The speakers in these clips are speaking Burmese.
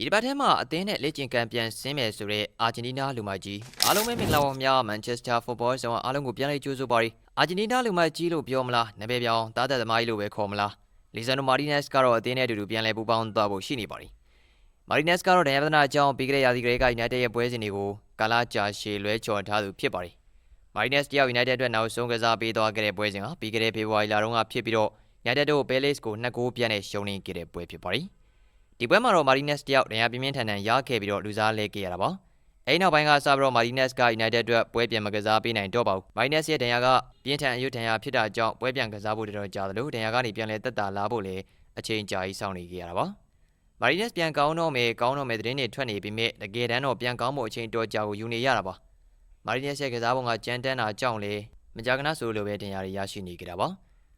ဒီတစ်ပတ်ထဲမှာအသင်းနဲ့လက်ကျင်ကန်ပြန်ဆင်းမယ်ဆိုတဲ့အာဂျင်တီးနားလူမကြီးအားလုံးပဲမင်္ဂလာပါခင်ဗျာမန်ချက်စတာဖုတ်ဘောဆောင်အားလုံးကိုပြန်လေးကြိုးဆိုပါရီအာဂျင်တီးနားလူမကြီးလို့ပြောမလားနဘေပြောင်တားသက်သမားကြီးလို့ပဲခေါ်မလားလီဇန်နိုမာတီနက်စ်ကတော့အသင်းနဲ့အတူတူပြန်လဲပူးပေါင်းသွားဖို့ရှိနေပါရီမာရီနက်စ်ကတော့ဒန်ယဗဒနာအကြောင်းပြီးကြတဲ့ရာသီကလေးကယူနိုက်တက်ရဲ့ပွဲစဉ်တွေကိုကာလာကြာရှည်လွဲချော်ထားသူဖြစ်ပါရီမာရီနက်စ်တယောက်ယူနိုက်တက်အတွက်နောက်ဆုံးကစားပေးသွားခဲ့တဲ့ပွဲစဉ်ဟာပြီးကြတဲ့ဖေဖော်ဝါရီလတုန်းကဖြစ်ပြီးတော့ယူနိုက်တက်တို့ဘဲလေးစ်ကို2ဂိုးပြတ်နဲ့ရှုံးနိမ့်ခဲ့တဲ့ပွဲဖြစ်ပါရီ ဒီပွဲမှာတော့မာရီနက်စ်တယောက်ဒဏ်ရာပြင်းပြင်းထန်ထန်ရခဲ့ပြီးတော့လူစားလဲခဲ့ရတာပါအဲဒီနောက်ပိုင်းကစပြီးတော့မာရီနက်စ်က United အတွက်ပွဲပြန်မကစားပေးနိုင်တော့ပါဘူးမာရီနက်စ်ရဲ့ဒဏ်ရာကပြင်းထန်အရွတ်ဒဏ်ရာဖြစ်တာကြောင့်ပွဲပြန်ကစားဖို့တော်တော်ကြာသလိုဒဏ်ရာကနေပြန်လဲတက်တာလာဖို့လည်းအချိန်ကြာကြီးစောင့်နေခဲ့ရတာပါမာရီနက်စ်ပြန်ကောင်းတော့မယ်ကောင်းတော့မယ်သတင်းတွေထွက်နေပြီးမြဲတကယ်တမ်းတော့ပြန်ကောင်းဖို့အချိန်တော်ကြာကိုယူနေရတာပါမာရီနက်စ်ရဲ့ကစားပုံကကြမ်းတမ်းတာကြောင့်လေမကြာခဏဆိုလိုပဲဒဏ်ရာတွေရရှိနေကြတာပါ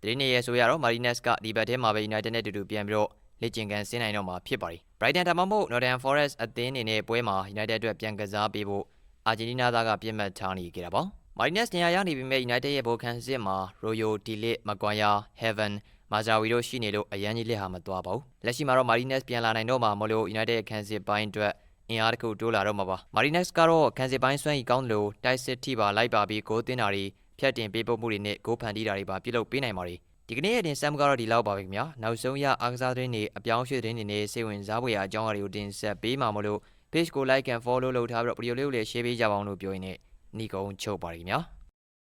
သတင်းတွေရဲ့ဆိုရတော့မာရီနက်စ်ကဒီဘက်ထဲမှာပဲ United နဲ့အတူတူပြန်ပြီးတော့ လက်ကျင်ကန်ဆင်းနိုင်တော့မှာဖြစ်ပါတယ်။ Brighton ဒါမှမဟုတ် Nottingham Forest အသင်းအနေနဲ့ပွဲမှာ United အတွက်ပြန်ကစားပေးဖို့အာဂျင်တီးနားသားကပြစ်မှတ်ထားနေကြတာပါ။ Martinez နေရာရနေပြီမဲ့ United ရဲ့ဘောခံစစ်မှာ Royo, Delete, Maguire, Heaven, Mazawi တို့ရှိနေလို့အရန်ကြီးလက်ဟာမသွားပါဘူး။လက်ရှိမှာတော့ Martinez ပြန်လာနိုင်တော့မှာမလို့ United ရဲ့ခံစစ်ပိုင်းအတွက်အင်အားတစ်ခုတိုးလာတော့မှာပါ။ Martinez ကတော့ခံစစ်ပိုင်းစွမ်းရည်ကောင်းတယ်လို့တိုက်စစ်ထိပါလိုက်ပါပြီးဂိုးသွင်းတာတွေဖြတ်တင်ပေးပို့မှုတွေနဲ့ဂိုးဖန်တီးတာတွေပါပြုလုပ်ပေးနိုင်ပါတယ်။ ဒီကနေ့ရဲ့တင်ဆက်မှုကတော့ဒီလောက်ပါပဲခင်ဗျာနောက်ဆုံးရအားကစားသတင်းတွေအပြောင်းအရွှေ့သတင်းတွေနဲ့စိတ်ဝင်စားဖွယ်ရာအကြောင်းအရာတွေကိုတင်ဆက်ပေးမှာမလို့ page ကို like and follow လုပ်ထားပြီးတော့ဗီဒီယိုလေးကိုလည်း share ပေးကြပါအောင်လို့ပြောရင်းနဲ့ညီကုန်းချုပ်ပါရခင်ဗျာ